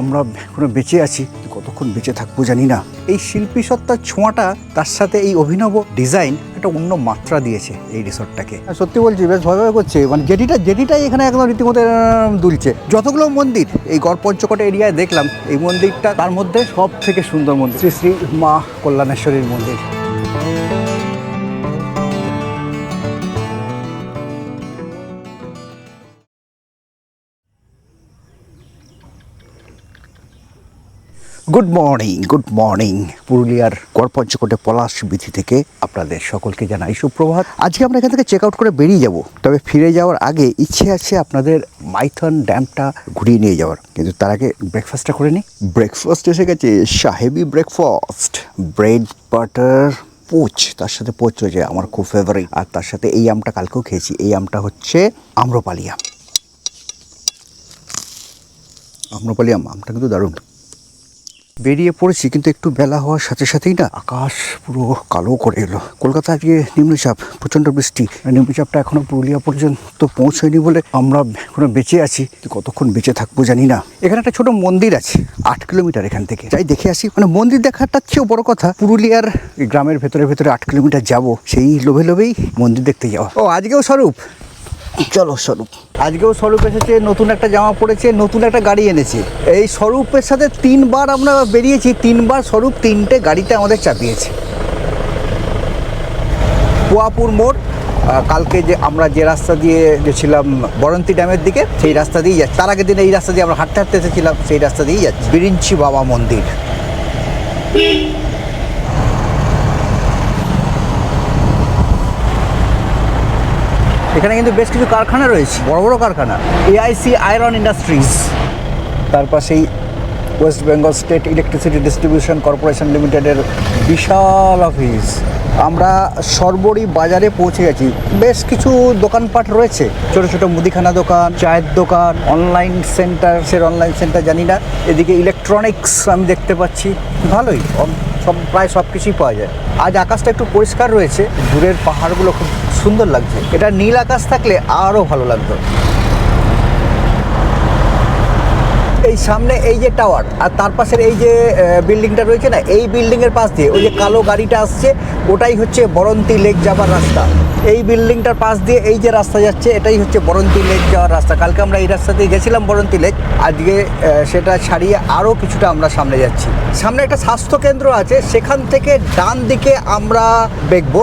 আমরা এখনও বেঁচে আছি কতক্ষণ বেঁচে থাকব জানি না। এই শিল্পী সত্তার ছোঁয়াটা তার সাথে এই অভিনব ডিজাইন একটা অন্য মাত্রা দিয়েছে এই রিসর্টটাকে। হ্যাঁ, সত্যি বলছি বেশ ভয় ভয় করছে। মানে যেটিটা যেটিটাই এখানে একদম রীতিমতো দুলছে। যতগুলো মন্দির এই গড় পঞ্চকট এরিয়ায় দেখলাম এই মন্দিরটা তার মধ্যে সব থেকে সুন্দর মন্দির। শ্রী শ্রী মা কল্যাণেশ্বরীর মন্দির। গুড মর্নিং গুড মর্নিং পুরুলিয়ার গড়পঞ্চকোটে পলাশ বিধি থেকে আপনাদের সকলকে জানাই সুপ্রভাত। আজকে আমরা এখান থেকে চেক আউট করে বেরিয়ে যাব, তবে ফিরে যাওয়ার আগে ইচ্ছে আছে আপনাদের মাইথন ড্যামটা ঘুরিয়ে নিয়ে যাওয়ার। কিন্তু তার আগে ব্রেকফাস্টটা করে নিই। ব্রেকফাস্ট এসে গেছে, সাহেবি ব্রেকফাস্ট ব্রেড বাটার পোচ তার সাথে পোচ রয়েছে, আমার খুব ফেভারিট আর তার সাথে এই আমটা কালকেও খেয়েছি, এই আমটা হচ্ছে আম্রপালি আম। আম্রপালি আম, আমটা কিন্তু দারুণ। বেরিয়ে পড়েছি, কিন্তু একটু বেলা হওয়ার সাথে সাথেই না আকাশ পুরো কালো করে এলো। কলকাতা আজকে নিম্নচাপ, প্রচণ্ড বৃষ্টি। নিম্নচাপটা এখনও পুরুলিয়া পর্যন্ত পৌঁছয়নি বলে আমরা এখনও বেঁচে আছি। কতক্ষণ বেঁচে থাকব জানি না। এখানে একটা ছোট মন্দির আছে, আট কিলোমিটার এখান থেকে। যাই দেখে আসি। মানে মন্দির দেখাটার চেয়েও বড় কথা, পুরুলিয়ার গ্রামের ভেতরে ভেতরে আট কিলোমিটার যাব, সেই লোভে লোভেই মন্দির দেখতে যাওয়া। ও, আজকেও স্বরূপ। চলো স্বরূপ। আজকেও স্বরূপ এসেছে, নতুন একটা জামা পড়েছে, নতুন একটা গাড়ি এনেছে। এই স্বরূপের সাথে তিনবার আমরা বেরিয়েছি, তিনবার স্বরূপ তিনটে গাড়িতে আমাদের চাপিয়েছে। কুয়াপুর মোড় কালকে যে আমরা যে রাস্তা দিয়ে গেছিলাম বরন্তি ড্যামের দিকে, সেই রাস্তা দিয়েই যাচ্ছি। তার আগের দিন এই রাস্তা দিয়ে আমরা হাঁটতে হাঁটতে এসেছিলাম, সেই রাস্তা দিয়েই যাচ্ছি। বিরিঞ্চি বাবা মন্দির। এখানে কিন্তু বেশ কিছু কারখানা রয়েছে, বড় বড় কারখানা। এআইসি আয়রন ইন্ডাস্ট্রিজ তার পাশেই West Bengal state electricity distribution corporation লিমিটেডের বিশাল অফিস। আমরা সরবরি বাজারে পৌঁছে গেছি। বেশ কিছু দোকানপাট রয়েছে। ছোট ছোট মুদিখানা দোকান, চায়ের দোকান অনলাইন সেন্টার সের অনলাইন সেন্টার জানি না। এদিকে ইলেকট্রনিক্স আমি দেখতে পাচ্ছি। ভালোই, সব প্রায় সব কিছুই পাওয়া যায়। আজ আকাশটা একটু পরিষ্কার রয়েছে। দূরের পাহাড়গুলো খুব সুন্দর লাগছে। এটা নীল আকাশ থাকলে আরও ভালো লাগতো। এই সামনে এই যে টাওয়ার আর তার পাশের এই যে বিল্ডিংটা রয়েছে না, এই বিল্ডিংয়ের পাশ দিয়ে ওই যে কালো গাড়িটা আসছে, ওটাই হচ্ছে বরন্তি লেক যাবার রাস্তা। এই বিল্ডিংটার পাশ দিয়ে এই যে রাস্তা যাচ্ছে, এটাই হচ্ছে বরন্তি লেক যাওয়ার রাস্তা। কালকে আমরা এই রাস্তা দিয়ে গেছিলাম বরন্তি লেক আজকে সেটা ছাড়িয়ে আরও কিছুটা আমরা সামনে যাচ্ছি। সামনে একটা স্বাস্থ্য কেন্দ্র আছে, সেখান থেকে ডান দিকে আমরা দেখব।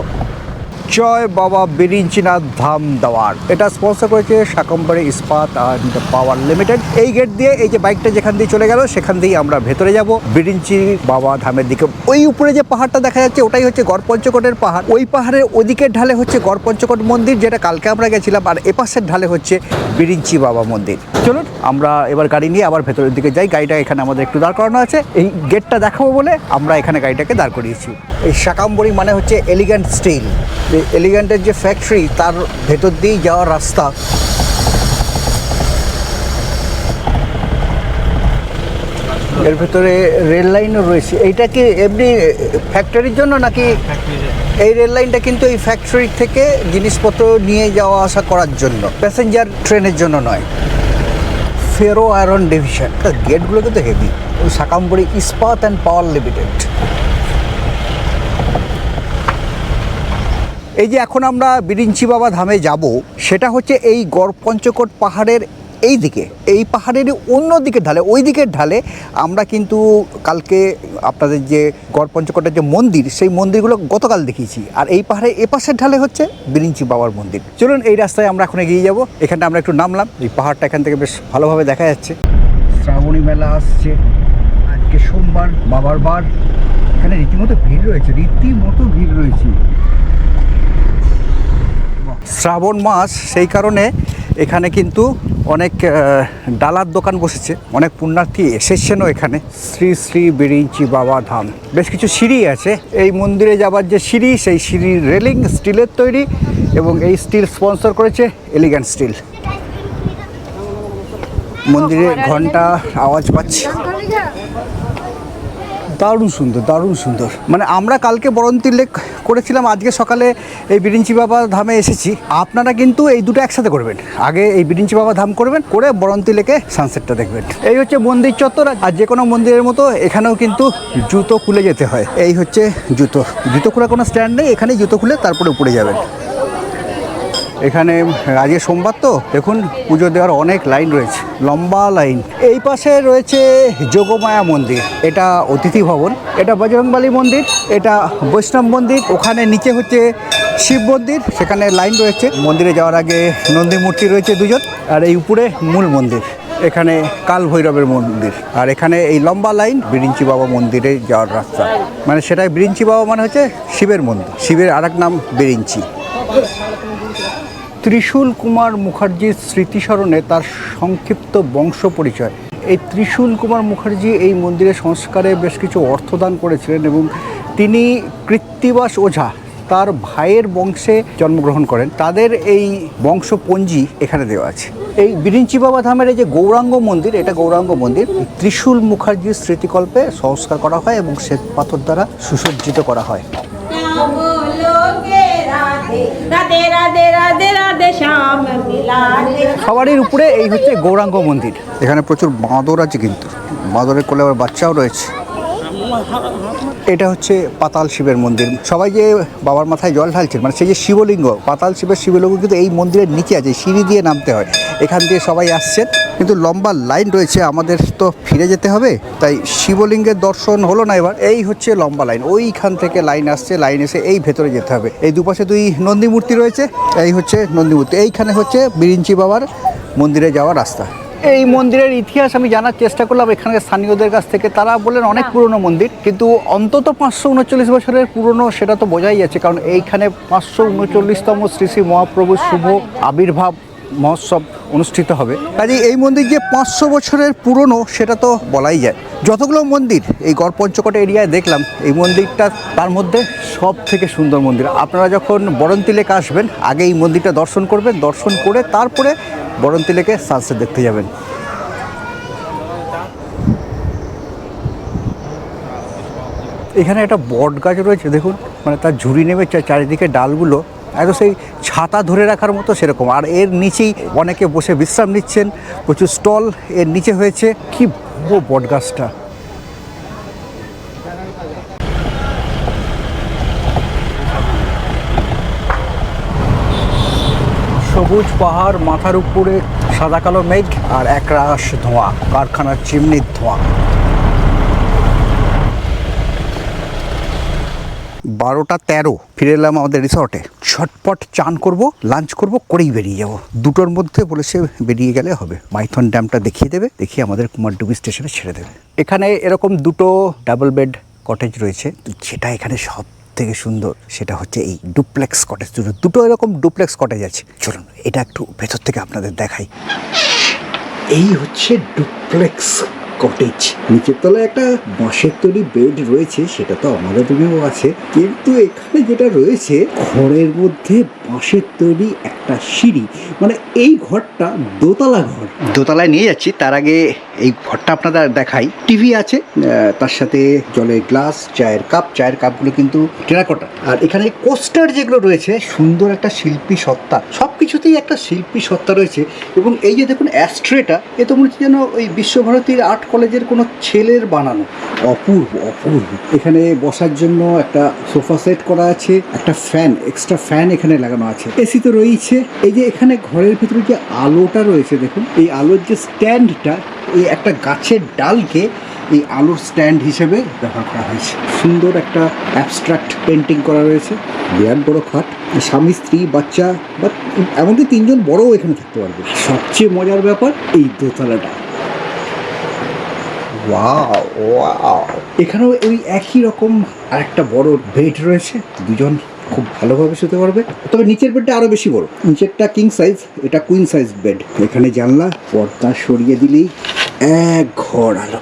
জয় বাবা বিরিঞ্চিনাথ ধাম দাওয়ার। এটা স্পন্সর করেছে Shakambari Ispat and power limited. এই গেট দিয়ে এই যে বাইকটা যেখান দিয়ে চলে গেল, সেখান দিয়ে আমরা ভেতরে যাব। বিরিঞ্চি বাবা ধামের দিকে। ওই উপরে যে পাহাড়টা দেখা যাচ্ছে, ওটাই হচ্ছে গড় পঞ্চকোটের পাহাড়। ওই পাহাড়ের ওদিকের ঢালে হচ্ছে গড় পঞ্চকোট মন্দির, যেটা কালকে আমরা গেছিলাম, আর এপাশের ঢালে হচ্ছে বিরিঞ্চি বাবা মন্দির। চলুন, আমরা এবার গাড়ি নিয়ে আবার ভেতরের দিকে যাই। গাড়িটা এখানে আমাদের একটু দাঁড় করানো আছে। এই গেটটা দেখাবো বলে আমরা এখানে গাড়িটাকে দাঁড় করিয়েছি। এই শাকাম্বরি মানে হচ্ছে এলিগ্যান্ট স্টিল এলিগ্যান্টের যে ফ্যাক্টরি, তার ভেতর দিয়েই যাওয়ার রাস্তা। এর ভেতরে রেল লাইনও রয়েছে। এইটা কি এমনি ফ্যাক্টরির জন্য নাকি এই রেল লাইনটা কিন্তু এই ফ্যাক্টরি থেকে জিনিসপত্র নিয়ে যাওয়া আসা করার জন্য, প্যাসেঞ্জার ট্রেনের জন্য নয়। ফেরো আয়রন ডিভিশন। গেটগুলো কিন্তু হেভি শাকাম্বরি ইস্পাত অ্যান্ড পাওয়ার লিমিটেড এই যে এখন আমরা বিরিঞ্চি বাবা ধামে যাব, সেটা হচ্ছে এই গড় পঞ্চকোট পাহাড়ের এই দিকে। এই পাহাড়ের অন্য দিকের ঢালে, ওই দিকের ঢালে আমরা কিন্তু কালকে আপনাদের যে গড় পঞ্চকোটের যে মন্দির, সেই মন্দিরগুলো গতকাল দেখিয়েছি। আর এই পাহাড়ে এপাশের ঢালে হচ্ছে বিরিঞ্চি বাবার মন্দির। চলুন এই রাস্তায় আমরা এখন এগিয়ে যাব। এখানটা আমরা একটু নামলাম। এই পাহাড়টা এখান থেকে বেশ ভালোভাবে দেখা যাচ্ছে। শ্রাবণী মেলা আসছে। আজকে সোমবার, বাবার বার। এখানে রীতিমতো ভিড় রয়েছে, রীতিমতো ভিড় রয়েছে। শ্রাবণ মাস সেই কারণে এখানে কিন্তু অনেক ডালার দোকান বসেছে। অনেক পুণ্যার্থী এসেছেনও এখানে। শ্রী শ্রী বিরিঞ্চি বাবা ধাম। বেশ কিছু সিঁড়ি আছে। এই মন্দিরে যাবার যে সিঁড়ি সেই সিঁড়ির রেলিং স্টিলের তৈরি এবং এই স্টিল স্পন্সর করেছে এলিগ্যান্ট স্টিল মন্দিরে ঘণ্টা আওয়াজ পাচ্ছি। দারুণ সুন্দর দারুণ সুন্দর। মানে আমরা কালকে বরন্তি লেক করেছিলাম, আজকে সকালে এই বিরিঞ্চি বাবা ধামে এসেছি। আপনারা কিন্তু এই দুটো একসাথে করবেন। আগে এই বিরিঞ্চি বাবা ধাম করবেন, করে বরন্তি লেকে সানসেটটা দেখবেন। এই হচ্ছে মন্দির চত্বর, আর যে কোনো মন্দিরের মতো এখানেও কিন্তু জুতো খুলে যেতে হয়। এই হচ্ছে জুতো। জুতো খোলা কোনো স্ট্যান্ড নেই, এখানেই জুতো খুলে তারপরে উপরে যাবেন। এখানে আজকে সোমবার তো? দেখুন, পুজো দেওয়ার অনেক লাইন রয়েছে। লম্বা লাইন। এই পাশে রয়েছে যোগমায়া মন্দির। এটা অতিথি ভবন, এটা বজরংবালী মন্দির, এটা বৈষ্ণব মন্দির, ওখানে নিচে হচ্ছে শিব মন্দির, সেখানে লাইন রয়েছে। মন্দিরে যাওয়ার আগে নন্দী মূর্তি রয়েছে দুজন, আর এই উপরে মূল মন্দির, এখানে কাল ভৈরবের মন্দির। আর এখানে এই লম্বা লাইন বিরিঞ্চি বাবা মন্দিরে যাওয়ার রাস্তা। মানে সেটাই বিরিঞ্চি বাবা মানে হচ্ছে শিবের মন্দির, শিবের আর নাম বিরিঞ্চি। ত্রিশূল কুমার মুখার্জির স্মৃতিস্মরণে তার সংক্ষিপ্ত বংশ পরিচয় এই ত্রিশূল কুমার মুখার্জি এই মন্দিরের সংস্কারে বেশ কিছু অর্থদান করেছিলেন এবং তিনি কৃত্তিবাস ওঝা, তার ভাইয়ের বংশে জন্মগ্রহণ করেন। তাদের এই বংশপঞ্জি এখানে দেওয়া আছে। এই বিরিঞ্চি বাবা ধামের এই যে গৌরাঙ্গ মন্দির, এটা গৌরাঙ্গ মন্দির। ত্রিশূল মুখার্জির স্মৃতিকল্পে সংস্কার করা হয় এবং শ্বেত পাথর দ্বারা সুসজ্জিত করা হয়। খাবারের উপরে এই হচ্ছে গৌরাঙ্গ মন্দির। এখানে প্রচুর বাঁদর আছে কিন্তু। বাঁদরের কোলে আবার বাচ্চাও রয়েছে। এটা হচ্ছে পাতাল শিবের মন্দির। সবাই যে বাবার মাথায় জল ঢালছেন মানে সেই যে শিবলিঙ্গ পাতাল শিবের শিবলিঙ্গ কিন্তু এই মন্দিরের নিচে আছে সিঁড়ি দিয়ে নামতে হয়। এখান দিয়ে সবাই আসছেন। কিন্তু লম্বা লাইন রয়েছে আমাদের তো ফিরে যেতে হবে। তাই শিবলিঙ্গের দর্শন হলো না এবার এই হচ্ছে লম্বা লাইন। ওইখান থেকে লাইন আসছে লাইন এসে এই ভেতরে যেতে হবে। এই দুপাশে দুই নন্দী মূর্তি রয়েছে এই হচ্ছে নন্দী মূর্তি। এইখানে হচ্ছে বিরিঞ্চি বাবার মন্দিরে যাওয়ার রাস্তা। এই মন্দিরের ইতিহাস আমি জানার চেষ্টা করলাম এখানকার স্থানীয়দের কাছ থেকে। তারা বললেন অনেক পুরনো মন্দির কিন্তু অন্তত পাঁচশো উনচল্লিশ বছরের পুরনো সেটা তো বোঝাই যাচ্ছে কারণ এইখানে পাঁচশো উনচল্লিশতম শ্রী শ্রী মহাপ্রভুর শুভ আবির্ভাব। মহোৎসব অনুষ্ঠিত হবে। কাজে এই মন্দির যে পাঁচশো বছরের পুরনো সেটা তো বলাই যায়। যতগুলো মন্দির এই গড় পঞ্চকোট এরিয়ায় দেখলাম, এই মন্দিরটা তার মধ্যে সব থেকে সুন্দর মন্দির। আপনারা যখন বরন্তি আসবেন, আগে এই মন্দিরটা দর্শন করবেন, দর্শন করে তারপরে বরন্তি লেকে সানসেট দেখতে যাবেন। এখানে একটা বট গাছ রয়েছে, দেখুন মানে তার ঝুড়ি নেমে চারিদিকে ডালগুলো একদম সেই ছাতা ধরে রাখার মতো সেরকম। আর এর নিচেই অনেকে বসে বিশ্রাম নিচ্ছেন। প্রচুর স্টল এর নিচে হয়েছে। কি বট গাছটা সবুজ পাহাড়, মাথার উপরে সাদা কালো মেঘ আর একরাশ ধোঁয়া, কারখানার চিমনির ধোঁয়া। বারোটা তেরো ফিরে এলাম আমাদের রিসর্টে ছটপট চান করব লাঞ্চ করব, করেই বেরিয়ে যাব। দুটোর মধ্যে বলেছে বেরিয়ে গেলে হবে। মাইথন ড্যামটা দেখিয়ে দেবে, দেখিয়ে আমাদের কুমারডুবি স্টেশনে ছেড়ে দেবে। এখানে এরকম দুটো ডাবল বেড কটেজ রয়েছে। যেটা এখানে সব থেকে সুন্দর, সেটা হচ্ছে এই ডুপ্লেক্স কটেজ দুটো। দুটো এরকম ডুপ্লেক্স কটেজ আছে। চলুন, এটা একটু ভেতর থেকে আপনাদের দেখাই। এই হচ্ছে ডুপ্লেক্স কটেজ নিচের তলায় একটা বাঁশের তৈরি বেড রয়েছে সেটা তো আমাদের রুমেও আছে। কিন্তু এখানে যেটা রয়েছে ঘরের মধ্যে বাঁশের তৈরি একটা সিঁড়ি। মানে এই ঘরটা দোতলা ঘর। দোতলায় নিয়ে যাচ্ছি তার আগে এই ঘরটা আপনাদের দেখাই। টিভি আছে তার সাথে জলের গ্লাস চায়ের কাপ চায়ের কাপগুলো কিন্তু টেরাকোটা। আর এখানে কোস্টার যেগুলো রয়েছে সুন্দর একটা শিল্পী সত্তা। সব কিছুতেই একটা শিল্পী সত্তা রয়েছে। এবং এই যে দেখুন অ্যাস্ট্রেটা এ তো মনে হচ্ছে যেন ওই বিশ্বভারতীর আর্ট কলেজের কোনো ছেলের বানানো। অপূর্ব অপূর্ব। এখানে বসার জন্য একটা সোফা সেট করা আছে, একটা ফ্যান, এক্সট্রা ফ্যান এখানে লাগানো আছে। এসি তো রয়েছে। এই যে এখানে ঘরের ভিতরে যে আলোটা রয়েছে, দেখুন, এই আলোর যে স্ট্যান্ডটা, এই একটা গাছের ডালকে এই আলোর স্ট্যান্ড হিসেবে ব্যবহার করা হয়েছে। সুন্দর একটা অ্যাবস্ট্রাক্ট পেন্টিং করা রয়েছে। বিরাট বড় খাট। স্বামী, স্ত্রী, বাচ্চা বা এমনকি তিনজন বড়ও এখানে থাকতে পারবে। সবচেয়ে মজার ব্যাপার, এই দোতলাটা। এখানেও ওই একই রকম আরেকটা বড় বেড রয়েছে। দুজন খুব ভালোভাবে শুতে পারবে। তবে নিচের বেডটা আরও বেশি বড়। নিচেরটা কিং সাইজ এটা কুইন সাইজ বেড এখানে জানলা, পর্দা সরিয়ে দিলেই এক ঘর আলো।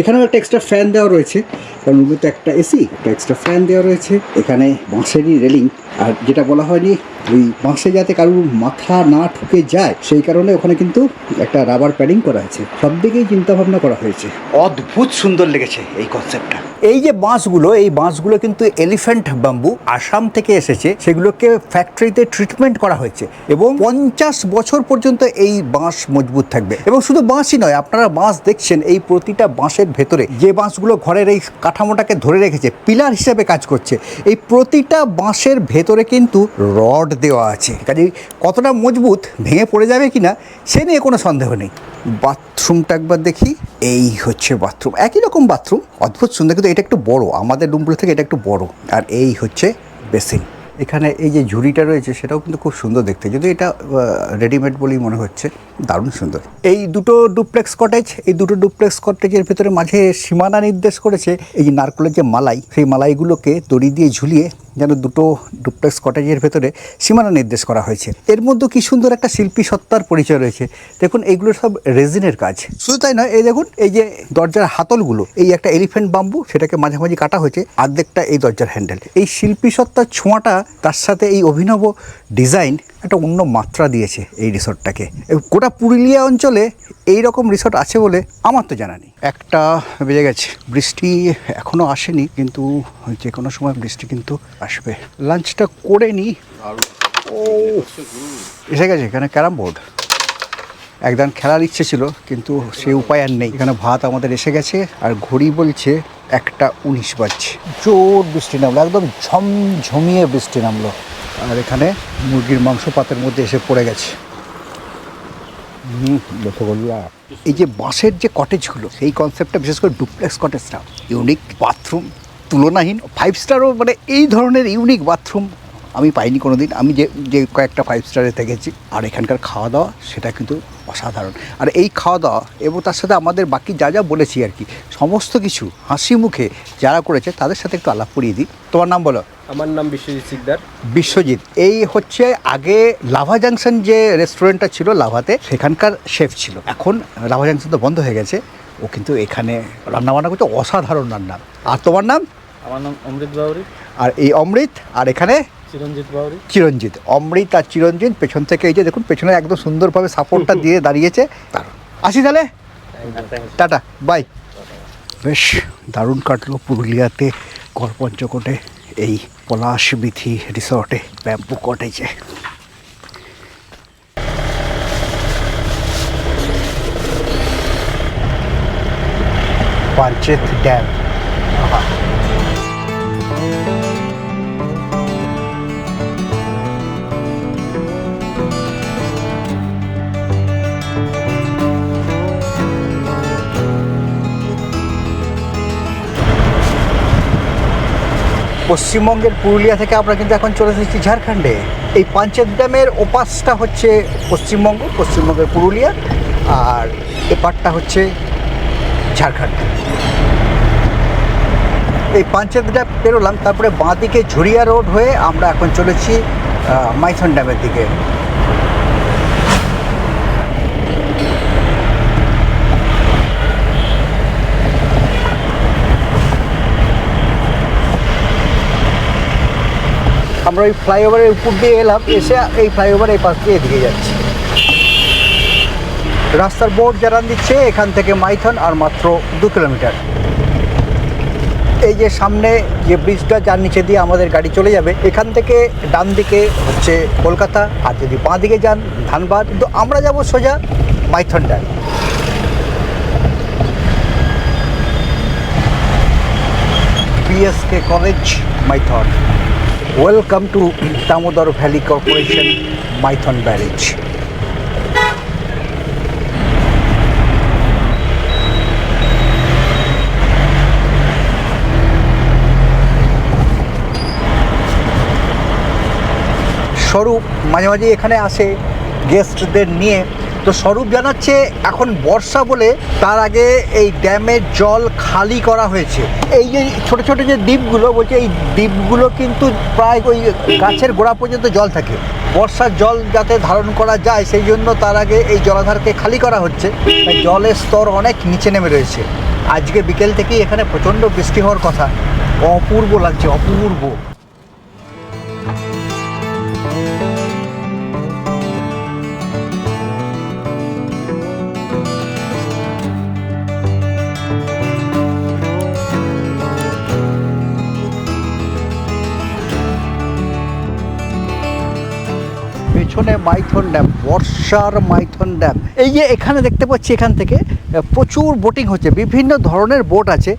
এখানেও একটা এক্সট্রা ফ্যান দেওয়া রয়েছে। কারণ তো একটা এসি একটা এক্সট্রা ফ্যান দেওয়া রয়েছে। এখানে বাঁশেরই রেলিং আর যেটা বলা হয়নি ওই বাঁশে যাতে কারোর মাথা না ঠুকে যায় সেই কারণে ওখানে কিন্তু একটা রাবার প্যাডিং করা হয়েছে। সব দিকেই চিন্তা ভাবনা করা হয়েছে। অদ্ভুত সুন্দর লেগেছে এই কনসেপ্টটা এই যে বাঁশগুলো, এই বাঁশগুলো কিন্তু এলিফ্যান্ট বাম্বু আসাম থেকে এসেছে। সেগুলোকে ফ্যাক্টরিতে ট্রিটমেন্ট করা হয়েছে এবং পঞ্চাশ বছর পর্যন্ত এই বাঁশ মজবুত থাকবে। এবং শুধু বাঁশই নয়, আপনারা বাঁশ দেখছেন, এই প্রতিটা বাঁশের ভেতরে যে বাঁশগুলো ঘরের এই কাঠামোটাকে ধরে রেখেছে, পিলার হিসেবে কাজ করছে, এই প্রতিটা বাঁশের ভেতরে কিন্তু রড দেওয়া আছে। কাজে কতটা মজবুত, ভেঙে পড়ে যাবে কিনা, সে নিয়ে কোনো সন্দেহ নেই। বাথরুমটা একবার দেখি, এই হচ্ছে বাথরুম। একই রকম বাথরুম, অদ্ভুত সুন্দর, কিন্তু এটা একটু বড় আমাদের রুমগুলো থেকে এটা একটু বড়। আর এই হচ্ছে বেসিন। এখানে এই যে ঝুড়িটা রয়েছে, সেটাও কিন্তু খুব সুন্দর দেখতে। যদি এটা রেডিমেড বলেই মনে হচ্ছে, দারুণ সুন্দর। এই দুটো ডুপ্লেক্স কটেজ এই দুটো ডুপ্লেক্স কটেজের ভেতরে মাঝে সীমানা নির্দেশ করেছে এই যে নারকলের যে মালাই, সেই মালাইগুলোকে দড়ি দিয়ে ঝুলিয়ে যেন দুটো ডুপ্লেক্স কটেজের ভেতরে সীমানা নির্দেশ করা হয়েছে। এর মধ্যে কি সুন্দর একটা শিল্পী সত্তার পরিচয় রয়েছে। দেখুন এইগুলো সব রেজিনের কাজ। শুধু তাই নয়, এই দেখুন, এই যে দরজার হাতলগুলো, এই একটা এলিফ্যান্ট বাম্বু সেটাকে মাঝামাঝি কাটা হয়েছে, অর্ধেকটা এই দরজার হ্যান্ডেল এই শিল্পী সত্তার ছোঁয়াটা তার সাথে এই অভিনব ডিজাইন একটা অন্য মাত্রা দিয়েছে এই রিসর্টটাকে। গোটা পুরুলিয়া অঞ্চলে এই রকম রিসর্ট আছে বলে আমার তো জানা নেই। একটা বেজে গেছে, বৃষ্টি এখনও আসেনি, কিন্তু যে কোনো সময় বৃষ্টি কিন্তু আসবে। লাঞ্চটা করে নিই ও, এসে গেছে, এখানে ক্যারাম বোর্ড। একদম খেলার ইচ্ছে ছিল, কিন্তু সে উপায় আর নেই। এখানে ভাত আমাদের এসে গেছে, আর ঘড়ি বলছে একটা উনিশ বাজছে জোর বৃষ্টি নামলো, একদম ঝমঝমিয়ে বৃষ্টি নামলো। আর এখানে মুরগির মাংস পাতের মধ্যে এসে পড়ে গেছে। এই যে বাঁশের যে কটেজগুলো সেই কনসেপ্টটা বিশেষ করে ডুপ্লেক্স কটেজটা ইউনিক বাথরুম তুলনাহীন ফাইভ স্টারও মানে এই ধরনের ইউনিক বাথরুম আমি পাইনি কোনো দিন আমি যে যে কয়েকটা ফাইভ স্টারে থেকেছি, আর এখানকার খাওয়া দাওয়া সেটা কিন্তু অসাধারণ। আর এই খাওয়া দাওয়া এবং তার সাথে আমাদের বাকি যা যা বলেছি আর কি সমস্ত কিছু হাসি মুখে যারা করেছে তাদের সাথে একটু আলাপ করিয়ে দিই। তোমার নাম বলো? আমার নাম বিশ্বজিৎ সিকদার। বিশ্বজিৎ। এই হচ্ছে আগে লাভা জাংশন যে রেস্টুরেন্টটা ছিল লাভাতে সেখানকার শেফ ছিল। এখন লাভা জাংশন তো বন্ধ হয়ে গেছে। ও কিন্তু এখানে রান্না বান্না করছে অসাধারণ রান্না। আর তোমার নাম? আমার নাম অমৃত বাউরি। আর এই অমৃত আর এখানে চিরঞ্জিত বাউরি? চিরঞ্জিত। অমৃত আর চিরঞ্জিত পেছন থেকে এই যে দেখুন পেছনে একদম সুন্দরভাবে সাপোর্টটা দিয়ে দাঁড়িয়েছে। আসি তাহলে? টাটা বাই বেশ দারুণ কাটলো পুরুলিয়াতে করপঞ্চকোটে এই পলাশ বিথি রিসর্টে ব্যাম্বু কটেজে। পাঞ্চেত ড্যাম। পশ্চিমবঙ্গের পুরুলিয়া থেকে আমরা কিন্তু এখন চলে এসেছি ঝাড়খণ্ডে। এই পাঞ্চেত ড্যামের ওপাশটা হচ্ছে পশ্চিমবঙ্গ, পশ্চিমবঙ্গের পুরুলিয়া, আর এপারটা হচ্ছে ঝাড়খণ্ড। এই পাঞ্চেত ড্যাম পেরোলাম, তারপরে বাঁদিকে ঝুড়িয়া রোড হয়ে আমরা এখন চলেছি মাইথন ড্যামের দিকে। আমরা ওই ফ্লাইওভারের উপর দিয়ে এলাম, এসে এই ফ্লাইওভার এই পাশ দিয়ে এদিকে যাচ্ছি। রাস্তার বোর্ড জানান দিচ্ছে এখান থেকে মাইথন আর মাত্র দু কিলোমিটার। এই যে সামনে যে ব্রিজটা যার নিচে দিয়ে আমাদের গাড়ি চলে যাবে, এখান থেকে ডান দিকে হচ্ছে কলকাতা, আর যদি বাঁ দিকে যান ধানবাদ, কিন্তু আমরা যাব সোজা Maithon dam BSK college Maithon. Welcome to Damodar valley corporation Maithon barrage স্বরূপ মাঝে মাঝে এখানে আসে গেস্টদের নিয়ে তো স্বরূপ জানাচ্ছে এখন বর্ষা বলে তার আগে এই ড্যামের জল খালি করা হয়েছে। এই যে ছোট ছোট যে দ্বীপগুলো, বলছে এই দ্বীপগুলো কিন্তু প্রায় ওই গাছের গোড়া পর্যন্ত জল থাকে। বর্ষার জল যাতে ধারণ করা যায়, সেই জন্য তার আগে এই জলাধারকে খালি করা হচ্ছে। তাই জলের স্তর অনেক নিচে নেমে রয়েছে। আজকে বিকেল থেকেই এখানে প্রচণ্ড বৃষ্টি হওয়ার কথা। অপূর্ব লাগছে, অপূর্ব। মাইথন ড্যাম, বর্ষার মাইথন ড্যাম। এই যে এখানে দেখতে পাচ্ছি এখান থেকে প্রচুর বোটিং হচ্ছে, বিভিন্ন ধরনের বোট আছে।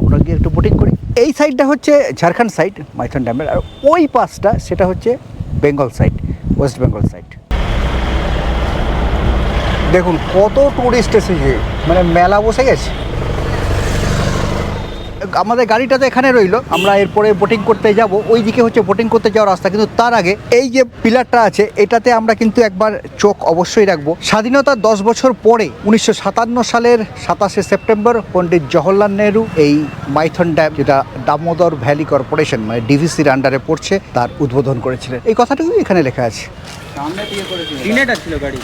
আমরা গিয়ে একটু বোটিং করি। এই সাইডটা হচ্ছে ঝাড়খণ্ড সাইড মাইথন ড্যামের, আর ওই পাশটা সেটা হচ্ছে Bengal side West Bengal side দেখুন, কত টুরিস্ট এসেছে। মানে মেলা বসে গেছে। আমাদের গাড়িটা তো এখানে রইল, আমরা এরপরে বোটিং করতে যাব। ওই দিকে হচ্ছে বোটিং করতে যাওয়ার রাস্তা, কিন্তু তার আগে এই যে পিলারটা আছে, এটাতে আমরা কিন্তু একবার চোখ অবশ্যই রাখব। স্বাধীনতার দশ বছর পরে, উনিশশো সাতান্ন সালের সাতাশে সেপ্টেম্বর, পণ্ডিত জওহরলাল নেহরু এই মাইথন ড্যাম, যেটা দামোদর ভ্যালি কর্পোরেশন মানে ডিভিসির আন্ডারে পড়ছে, তার উদ্বোধন করেছিলেন। এই কথাটুকুই এখানে লেখা আছে। তিনেটা ছিল গাড়ি।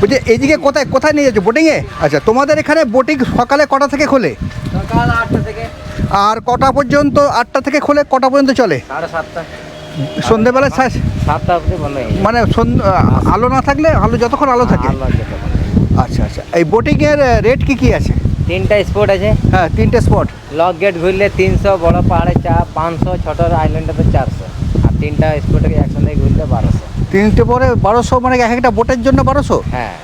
বলছি এইদিকে কোথায় কোথায় নিয়ে যাচ্ছে? বোটিংয়ে আচ্ছা তোমাদের এখানে বোটিং সকালে কটা থেকে খোলে? সকাল আটটা থেকে। আর কটা পর্যন্ত আটটা থেকে খোলে কটা পর্যন্ত চলে? সাড়ে সাতটা। সন্ধেবেলা সাতটা মানে আলো না থাকলে আলো যতক্ষণ আলো থাকে। আচ্ছা আচ্ছা এই বোটিংয়ের রেট কি কি আছে? তিনটা স্পট আছে। হ্যাঁ তিনটে স্পট লক গেট ঘুরলে তিনশো বড় পাহাড়ে চা পাঁচশো ছোটোর আইল্যান্ডে তো চারশো। আর তিনটা স্পটে একসঙ্গে ঘুরলে বারোশো। তিনটে পরে বারোশো মানে এক একটা বোটের জন্য বারোশো? হ্যাঁ।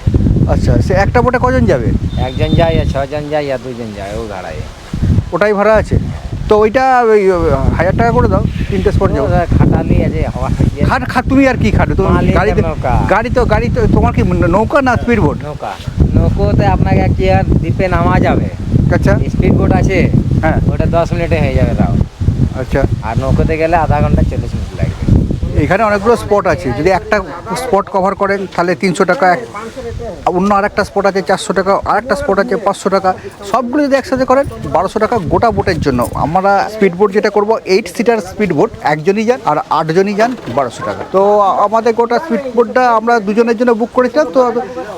আচ্ছা সে একটা বোটে কজন যাবে? একজন যায় আর ছজন যায় আর দুজন যায় ও ভাড়ায়। ওটাই ভাড়া আছে? তো ওইটা ওই হাজার টাকা করে দাও তিনটে স্পট যাব ওরা খাটালি আছে হওয়া খাট খাট তুমি আর কি খাটো? তুমি গাড়িতে নৌকা। গাড়ি তো গাড়ি তো তোমার কি নৌকা না স্পিড বোট নৌকা। নৌকোতে আপনাকে কি আর দ্বীপে নামা যাবে। আচ্ছা। স্পিড বোট আছে হ্যাঁ। ওটা দশ মিনিটে হয়ে যাবে তাও। আচ্ছা। আর নৌকোতে গেলে আধা ঘণ্টা লাগবে এখানে অনেকগুলো স্পট আছে। যদি একটা স্পট কভার করেন, তাহলে তিনশো টাকা, এক অন্য আরেকটা স্পট আছে, চারশো টাকা, আরেকটা স্পট আছে, পাঁচশো টাকা। সবগুলো যদি একসাথে করেন, বারোশো টাকা গোটা বোটের জন্য। আমরা স্পিড বোট যেটা করব এইট সিটার স্পিড বোট একজনই যান আর আটজনই যান বারোশো টাকা। তো আমাদের গোটা স্পিড বোটটা আমরা দুজনের জন্য বুক করেছিলাম। তো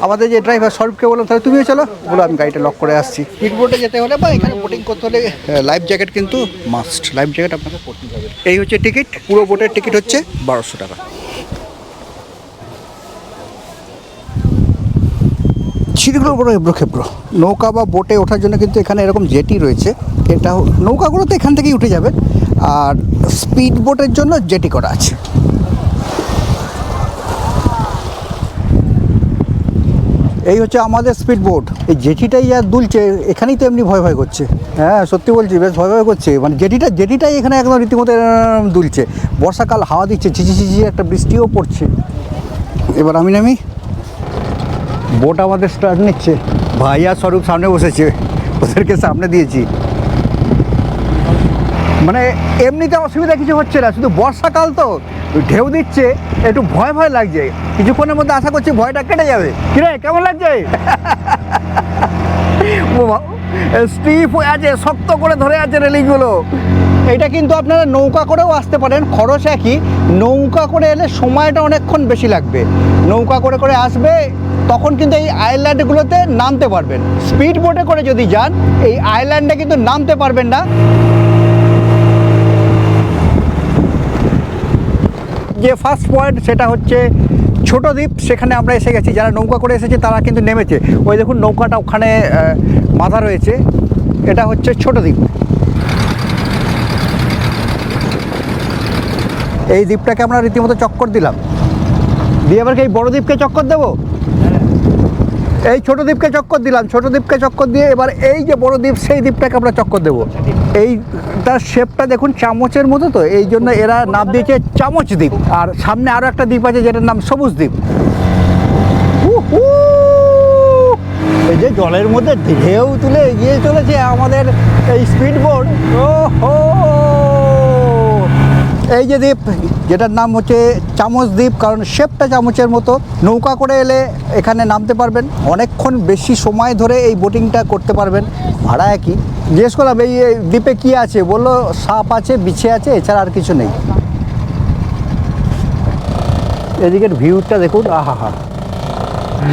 আমাদের যে ড্রাইভার সরবকে বললাম, তাহলে তুমিও চলো। বলো, আমি গাড়িটা লক করে আসছি। স্পিড বোটে যেতে হলে বা এখানে বোটিং করতে হলে লাইফ জ্যাকেট কিন্তু মাস্ট লাইফ জ্যাকেট আপনাকে পড়তেই হবে। এই হচ্ছে টিকিট পুরো বোটের টিকিট হচ্ছে বারোশো টাকা। সিঁড়িগুলো বড় এবড়ো খেবড়ো নৌকা বা বোটে ওঠার জন্য কিন্তু এখানে এরকম জেটি রয়েছে। এটা নৌকাগুলো তো এখান থেকেই উঠে যাবে। আর স্পিড বোটের জন্য জেটি করা আছে। এই হচ্ছে আমাদের স্পিড বোট এই জেটিটাই আর দুলছে, এখানেই তো এমনি ভয় ভয় করছে। হ্যাঁ সত্যি বলছি, বেশ ভয় ভয় করছে। মানে জেটিটা জেটিটাই এখানে একদম রীতিমতো দুলছে। বর্ষাকাল হাওয়া দিচ্ছে ঝিঝি ঝিঝি একটা বৃষ্টিও পড়ছে। এবার আমি নামি। বোট আমাদের স্টার্ট নিচ্ছে। ভাইয়া স্বরূপ সামনে বসেছে। ওদেরকে সামনে দিয়েছি। মানে এমনিতে অসুবিধা কিছু হচ্ছে না, শুধু বর্ষাকাল তো। ঢেউ দিচ্ছে, একটু ভয় ভয় লাগছে। কিছুক্ষণের মধ্যে আশা করছি ভয়টা কেটে যাবে। কিরে, কেমন লাগছে? স্টিফ হয়ে আছে, শক্ত করে ধরে আছে রেলিংগুলো। এটা কিন্তু আপনারা নৌকা করেও আসতে পারেন, খরচ একই। নৌকা করে এলে সময়টা অনেকক্ষণ বেশি লাগবে। নৌকা করে করে আসবে, তখন কিন্তু এই আইল্যান্ডগুলোতে নামতে পারবেন। স্পিড বোটে করে যদি যান, এই আইল্যান্ডে কিন্তু নামতে পারবেন না। যে ফার্স্ট পয়েন্ট সেটা হচ্ছে ছোট দ্বীপ, সেখানে আমরা এসে গেছি। যারা নৌকা করে এসেছে, তারা কিন্তু নেমেছে। ওই দেখুন, নৌকাটা ওখানে বাঁধা রয়েছে। এটা হচ্ছে ছোট দ্বীপ। এই দ্বীপটাকে আমরা রীতিমতো চক্কর দিলাম। দিয়ে আবার কি এই বড় দ্বীপকে চক্কর দেবো? এই ছোট দ্বীপকে চক্কর দিলাম, ছোট দ্বীপকে চক্কর দিয়ে এবার এই যে বড় দ্বীপ, সেই দ্বীপটাকে আমরা চক্কর দেবো। এই তার শেপটা দেখুন, চামচের মতো তো, এই জন্য এরা নাম দিয়েছে চামচ দ্বীপ। আর সামনে আরও একটা দ্বীপ আছে, যেটার নাম সবুজ দ্বীপ! এই যে জলের মধ্যে ঢেউ তুলে এগিয়ে চলেছে আমাদের এই স্পিড বোট ও হো এই যে দ্বীপ, যেটার নাম হচ্ছে চামচ দ্বীপ, কারণ শেপটা চামচের মতো। নৌকা করে এলে এখানে নামতে পারবেন। অনেকক্ষণ বেশি সময় ধরে এই বোটিংটা করতে পারবেন। ভাড়া একই। জিজ্ঞেস করলাম, এই দ্বীপে কি আছে? বলল, সাপ আছে, বিছে আছে, এছাড়া আর কিছু নেই। এদিকের ভিউটা দেখুন আহা হা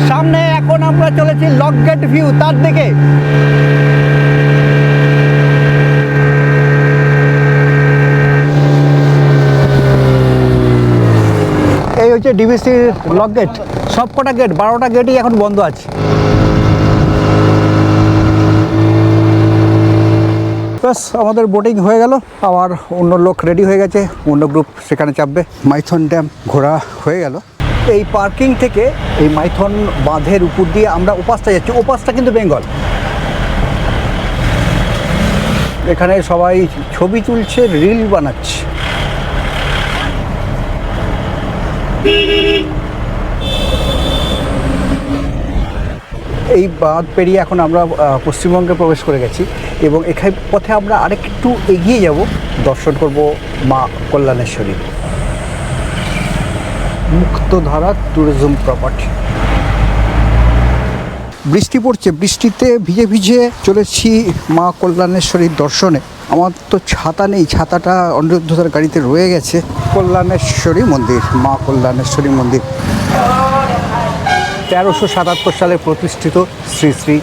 সামনে এখন আমরা চলেছি লক গেট ভিউ, তার দিকে। হচ্ছে ডিবিসির লক গেট সব কটা গেট বারোটা গেটই এখন বন্ধ আছে। ব্যাস, আমাদের বোটিং হয়ে গেল। আবার অন্য লোক রেডি হয়ে গেছে, অন্য গ্রুপ সেখানে চাপবে। মাইথন ড্যাম ঘোরা হয়ে গেল। এই পার্কিং থেকে এই মাইথন বাঁধের উপর দিয়ে আমরা ওপাসটা যাচ্ছি। ওপাসটা কিন্তু বেঙ্গল। এখানে সবাই ছবি তুলছে রিল বানাচ্ছে। এই বাঁধ পেরিয়ে এখন আমরা পশ্চিমবঙ্গে প্রবেশ করে গেছি এবং এখানে পথে আমরা আরেকটু এগিয়ে যাব। দর্শন করব মা কল্যাণেশ্বরী। মুক্তধারা ট্যুরিজম প্রপার্টি বৃষ্টি পড়ছে, বৃষ্টিতে ভিজে ভিজে চলেছি মা কল্যাণেশ্বরীর দর্শনে। আমার তো ছাতা নেই, ছাতাটা অনিরুদ্ধতার গাড়িতে রয়ে গেছে। কল্যাণেশ্বরী মন্দির, মা কল্যাণেশ্বরী মন্দির। তেরোশো সাতাত্তর সালে প্রতিষ্ঠিত শ্রী শ্রী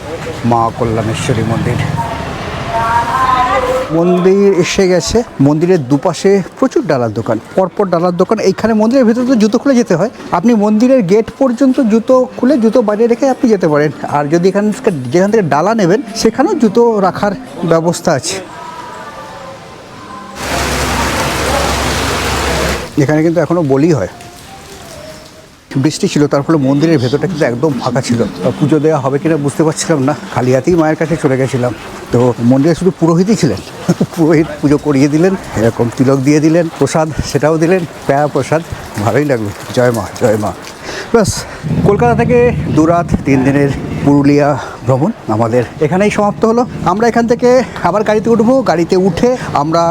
মা কল্যাণেশ্বরী মন্দির। মন্দির এসে গেছে। মন্দিরের দুপাশে প্রচুর ডালার দোকান। পরপর ডালার দোকান। এইখানে মন্দিরের ভেতরে তো জুতো খুলে যেতে হয়। আপনি মন্দিরের গেট পর্যন্ত জুতো খুলে জুতো বাইরে রেখে আপনি যেতে পারেন। আর যদি এখান থেকে যেখান থেকে ডালা নেবেন, সেখানেও জুতো রাখার ব্যবস্থা আছে। এখানে কিন্তু এখনও বলি হয়। বৃষ্টি ছিল, তার ফলে মন্দিরের ভেতরটা কিন্তু একদম ফাঁকা ছিল। পুজো দেওয়া হবে কিনা বুঝতে পারছিলাম না। খালি হাতেই মায়ের কাছে চলে গেছিলাম। তো মন্দিরে শুধু পুরোহিতই ছিলেন। পুরোহিত পুজো করিয়ে দিলেন, এরকম তিলক দিয়ে দিলেন, প্রসাদ সেটাও দিলেন প্যায়া প্রসাদ, ভালোই লাগল। জয় মা জয় মা। ব্যাস, কলকাতা থেকে দুরাত তিন দিনের পুরুলিয়া ভ্রমণ আমাদের এখানেই সমাপ্ত হলো। আমরা এখান থেকে আবার গাড়িতে উঠবো। গাড়িতে উঠে আমরা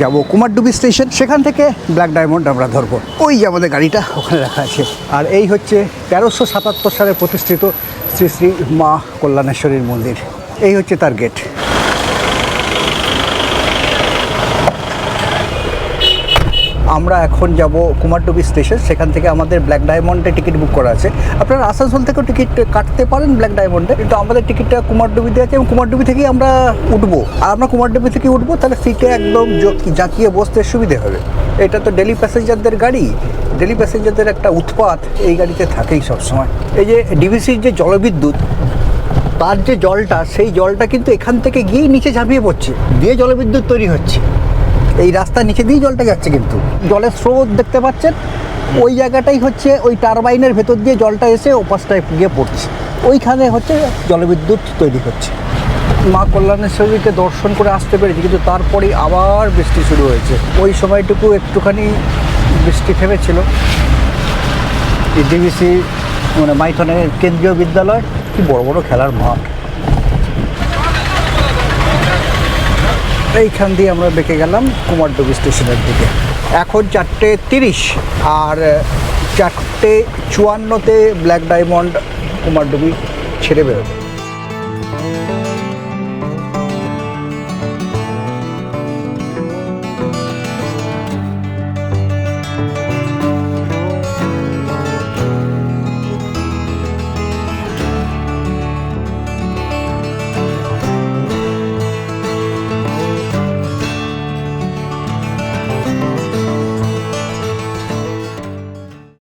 যাব কুমারডুবি স্টেশন। সেখান থেকে ব্ল্যাক ডায়মন্ড আমরা ধরবো। ওই যে আমাদের গাড়িটা, ওখানে রাখা আছে। আর এই হচ্ছে তেরোশো সাতাত্তর সালে প্রতিষ্ঠিত শ্রী শ্রী মা কল্যাণেশ্বরীর মন্দির। এই হচ্ছে তার গেট আমরা এখন যাব কুমারটুবি স্টেশন, সেখান থেকে আমাদের ব্ল্যাক ডায়মন্ডে টিকিট বুক করা আছে। আপনারা আসানসোল থেকেও টিকিট কাটতে পারেন ব্ল্যাক ডায়মন্ডে কিন্তু আমাদের টিকিটটা কুমারডুবিতে আছে এবং কুমারডুবি থেকেই আমরা উঠবো। আর আমরা কুমারডুবি থেকে উঠবো, তাহলে সিটে একদম জাঁকিয়ে বসতে সুবিধে হবে। এটা তো ডেলি প্যাসেঞ্জারদের গাড়ি। ডেলি প্যাসেঞ্জারদের একটা উৎপাত এই গাড়িতে থাকেই সবসময়। এই যে ডিভিসির যে জলবিদ্যুৎ, তার যে জলটা, সেই জলটা কিন্তু এখান থেকে গিয়েই নিচে ঝাঁপিয়ে পড়ছে। দিয়ে জলবিদ্যুৎ তৈরি হচ্ছে। এই রাস্তার নিচে দিয়েই জলটা যাচ্ছে কিন্তু। জলের স্রোত দেখতে পাচ্ছেন? ওই জায়গাটাই হচ্ছে ওই টারবাইনের ভেতর দিয়ে জলটা এসে ওপাশটায় গিয়ে পড়ছে। ওইখানে হচ্ছে জলবিদ্যুৎ তৈরি হচ্ছে। মা কল্যাণেশ্বরীকে দর্শন করে আসতে পেরেছি, কিন্তু তারপরেই আবার বৃষ্টি শুরু হয়েছে। ওই সময়টুকু একটুখানি বৃষ্টি থেমেছিল। ডিবিসি মানে মাইথনের কেন্দ্রীয় বিদ্যালয়, কি বড় বড় খেলার মাঠ। এইখান দিয়ে আমরা বেঁকে গেলাম কুমারডুবি স্টেশনের দিকে। এখন চারটে তিরিশ আর চারটে চুয়ান্নতে ব্ল্যাক ডায়মন্ড কুমারডুবি ছেড়ে বেরোবে।